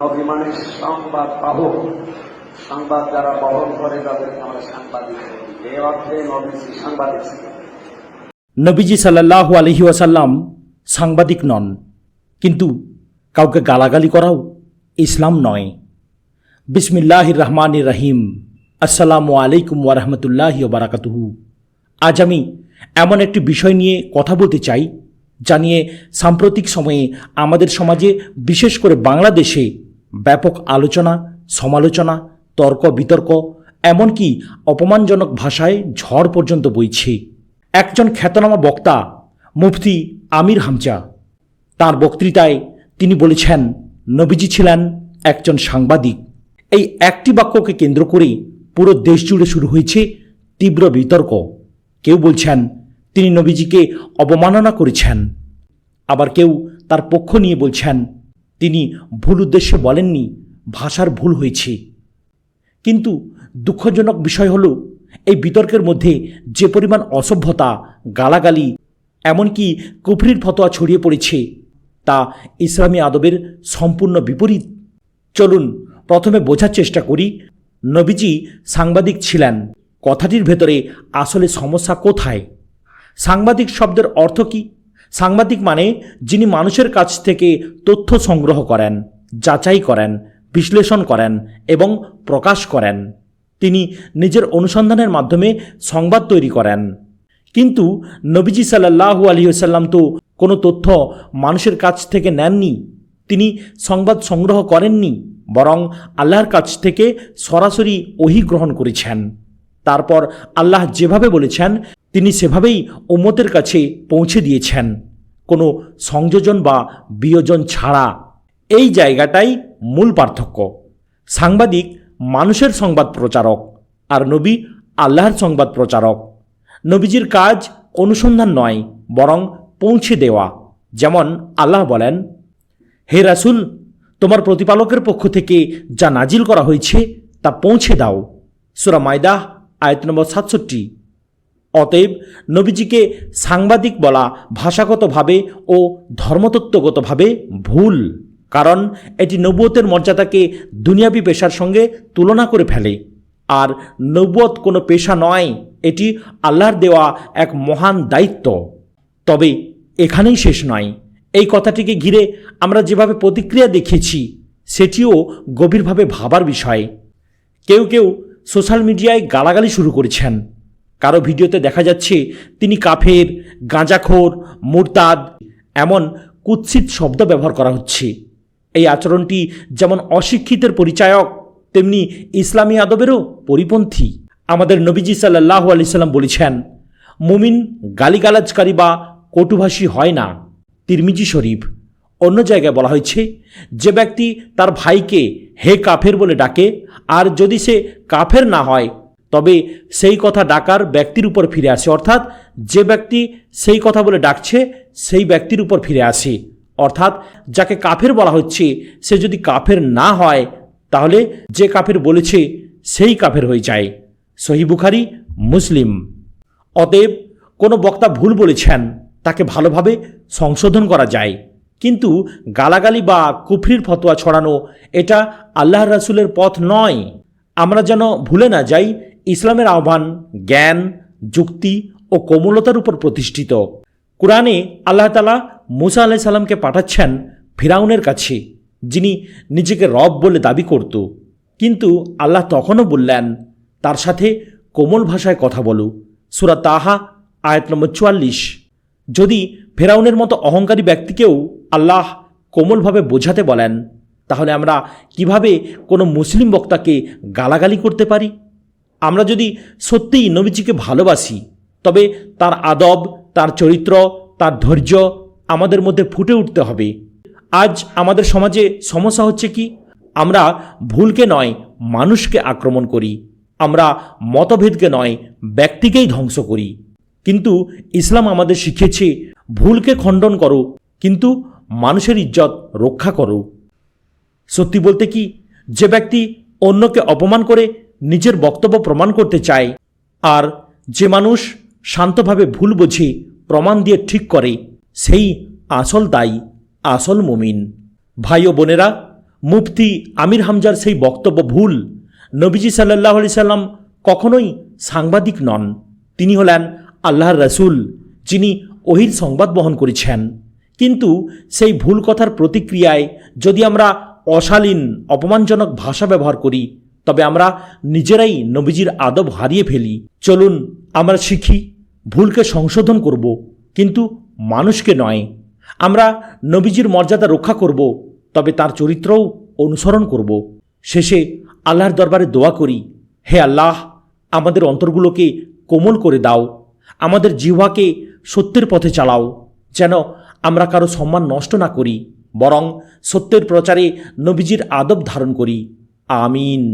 অভিমানী সংবাদ পাবক সংবাদ যারা বহন করে তাদেরকে আমরা সাংবাদিক। এই অর্থে নবীজি সাংবাদিক নবীজি সাল্লাহ আলহি ওয়াসাল্লাম সাংবাদিক নন, কিন্তু কাউকে গালাগালি করাও ইসলাম নয়। বিসমিল্লাহ রহমান রহিম, আসসালামু আলাইকুম ওয়ারহমতুল্লাহ বারাকাতুহু। আজ আমি এমন একটি বিষয় নিয়ে কথা বলতে চাই, যা নিয়ে সাম্প্রতিক সময়ে আমাদের সমাজে, বিশেষ করে বাংলাদেশে ব্যাপক আলোচনা, সমালোচনা, তর্ক, বিতর্ক, এমনকি অপমানজনক ভাষায় ঝড় পর্যন্ত বইছে। একজন খ্যাতনামা বক্তা, মুফতি আমির হামজা, তার বক্তৃতায় তিনি বলেছেন, নবীজি ছিলেন একজন সাংবাদিক। এই একটি বাক্যকে কেন্দ্র করে পুরো দেশ জুড়ে শুরু হয়েছে তীব্র বিতর্ক। কেউ বলছেন, তিনি নবীজিকে অবমাননা করেছেন। আবার কেউ তার পক্ষ নিয়ে বলছেন তিনি ভুল উদ্দেশ্যে বলেননি, ভাষার ভুল হয়েছে। কিন্তু দুঃখজনক বিষয় হলো, এই বিতর্কের মধ্যে যে পরিমাণ অসভ্যতা, গালাগালি, এমনকি কুফরির ফতোয়া ছড়িয়ে পড়েছে, তা ইসলামী আদবের সম্পূর্ণ বিপরীত। চলুন, প্রথমে বোঝার চেষ্টা করি, নবীজি সাংবাদিক ছিলেন। কথাটির ভেতরে আসলে সমস্যা কোথায়? সাংবাদিক শব্দের অর্থ কি? সাংবাদিক মানে যিনি মানুষের কাছ থেকে তথ্য সংগ্রহ করেন, যাচাই করেন, বিশ্লেষণ করেন এবং প্রকাশ করেন। তিনি নিজের অনুসন্ধানের মাধ্যমে সংবাদ তৈরি করেন। কিন্তু নবীজি সাল্লাহু আলহিসাল্লাম তো কোনো তথ্য মানুষের কাছ থেকে নেননি, তিনি সংবাদ সংগ্রহ করেননি, বরং আল্লাহর কাছ থেকে সরাসরি ওহি গ্রহণ করেছেন। তারপর আল্লাহ যেভাবে বলেছেন, তিনি সেভাবেই উম্মতের কাছে পৌঁছে দিয়েছেন। কোনো সংযোজন বা বিয়োজন ছাড়া। এই জায়গাটাই মূল পার্থক্য। সাংবাদিক, মানুষের সংবাদ প্রচারক আর নবী আল্লাহর সংবাদ প্রচারক। নবীজির কাজ অনুসন্ধান নয়, বরং পৌঁছে দেওয়া। যেমন আল্লাহ বলেন, হে রাসুল, তোমার প্রতিপালকের পক্ষ থেকে যা নাজিল করা হয়েছে তা পৌঁছে দাও। সুরা মায়দাহ আয়ত নম্বর সাতষট্টি। অতএব নবীজিকে সাংবাদিক বলা ভাষাগতভাবে ও ধর্মতত্ত্বগতভাবে ভুল, কারণ এটি নবুয়তের মর্যাদাকে দুনিয়াবি পেশার সঙ্গে তুলনা করে ফেলে। আর নবুয়ত কোনো পেশা নয়, এটি আল্লাহর দেওয়া এক মহান দায়িত্ব। তবে এখানেই শেষ নয়। এই কথাটিকে ঘিরে আমরা যেভাবে প্রতিক্রিয়া দেখেছি সেটিও গভীরভাবে ভাবার বিষয়। কেউ কেউ সোশ্যাল মিডিয়ায় গালাগালি শুরু করেছেন। কারও ভিডিওতে দেখা যাচ্ছে তিনি কাফের, গাঁজাখোর, মুরতাদ এমন কুৎসিত শব্দ ব্যবহার করা হচ্ছে। এই আচরণটি যেমন অশিক্ষিতের পরিচায়ক, তেমনি ইসলামী আদবেরও পরিপন্থী। আমাদের নবীজি সাল্লাহ আলি সাল্লাম বলেছেন, মুমিন গালিগালাজকারী বা কটুভাষী হয় না। তিরমিজি শরীফ। অন্য জায়গায় বলা হয়েছে, যে ব্যক্তি তার ভাইকে হে কাফের বলে ডাকে, আর যদি সে কাফের না হয়, তবে সেই কথা ডাকার ব্যক্তির উপর ফিরে আসে। অর্থাৎ, যে ব্যক্তি সেই কথা বলে ডাকছে, সেই ব্যক্তির উপর ফিরে আসে। অর্থাৎ, যাকে কাফের বলা হচ্ছে, সে যদি কাফের না হয়, তাহলে যে কাফের বলেছে, সেই কাফের হয়ে যায়। সহি বুখারি, মুসলিম। অতএব, কোনো বক্তা ভুল বলেছেন, তাকে ভালোভাবে সংশোধন করা যায়। কিন্তু গালাগালি বা কুফরির ফতোয়া ছড়ানো, এটা আল্লাহ রাসুলের পথ নয়। আমরা যেন ভুলে না যাই, ইসলামের আহ্বান জ্ঞান, যুক্তি ও কোমলতার উপর প্রতিষ্ঠিত। কোরআনে আল্লাহ তালা মুসা আলাহ সাল্লামকে পাঠাচ্ছেন ফিরাউনের কাছে, যিনি নিজেকে রব বলে দাবি করত। কিন্তু আল্লাহ তখনও বললেন, তার সাথে কোমল ভাষায় কথা বলো। সুরা তাহা, আয়াত নম্বর চুয়াল্লিশ। যদি ফেরাউনের মতো অহংকারী ব্যক্তিকেও আল্লাহ কোমলভাবে বোঝাতে বলেন, তাহলে আমরা কীভাবে কোনো মুসলিম বক্তাকে গালাগালি করতে পারি? আমরা যদি সত্যিই নবীজিকে ভালোবাসি, তবে তার আদব, তার চরিত্র, তার ধৈর্য আমাদের মধ্যে ফুটে উঠতে হবে। আজ আমাদের সমাজে সমস্যা হচ্ছে কি? আমরা ভুলকে নয়, মানুষকে আক্রমণ করি। আমরা মতভেদকে নয়, ব্যক্তিকেই ধ্বংস করি। কিন্তু ইসলাম আমাদের শিখিয়েছে, ভুলকে খণ্ডন করো। কিন্তু মানুষের ইজ্জত রক্ষা করো। সত্যি বলতে কি, যে ব্যক্তি অন্যকে অপমান করে নিজের বক্তব্য প্রমাণ করতে চায়, আর যে মানুষ শান্তভাবে ভুল বোঝে প্রমাণ দিয়ে ঠিক করে, সেই আসল দায়ী, আসল মুমিন। ভাই ও বোনেরা, মুফতি আমির হামজার সেই বক্তব্য ভুল নবীজি সাল্লাহ আলি সাল্লাম কখনোই সাংবাদিক নন। তিনি হলেন আল্লাহর রসুল, যিনি ওহির সংবাদ বহন করেছেন। কিন্তু সেই ভুল কথার প্রতিক্রিয়ায় যদি আমরা অশালীন, অপমানজনক ভাষা ব্যবহার করি, তবে আমরা নিজেরাই নবীজির আদব হারিয়ে ফেলি। চলুন আমরা শিখি, ভুলকে সংশোধন করব, কিন্তু মানুষকে নয়। আমরা নবীজির মর্যাদা রক্ষা করব, তবে তার চরিত্রও অনুসরণ করব। শেষে আল্লাহর দরবারে দোয়া করি, হে আল্লাহ, আমাদের অন্তরগুলোকে কোমল করে দাও, আমাদের জিহ্বাকে সত্যের পথে চালাও। যেন আমরা কারও সম্মান নষ্ট না করি, বরং সত্যের প্রচারে নবীজির আদব ধারণ করি। আমিন।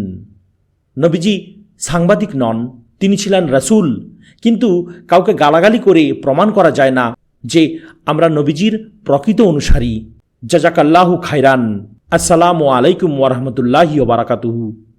নবীজি সাংবাদিক নন, তিনি ছিলেন রাসূল। কিন্তু কাউকে গালাগালি করে প্রমাণ করা যায় না যে আমরা নবীজির প্রকৃত অনুসারী। জাজাকাল্লাহু খাইরান আসসালামু আলাইকুম ওরহমতুল্লাহি ওবারাকাতুহু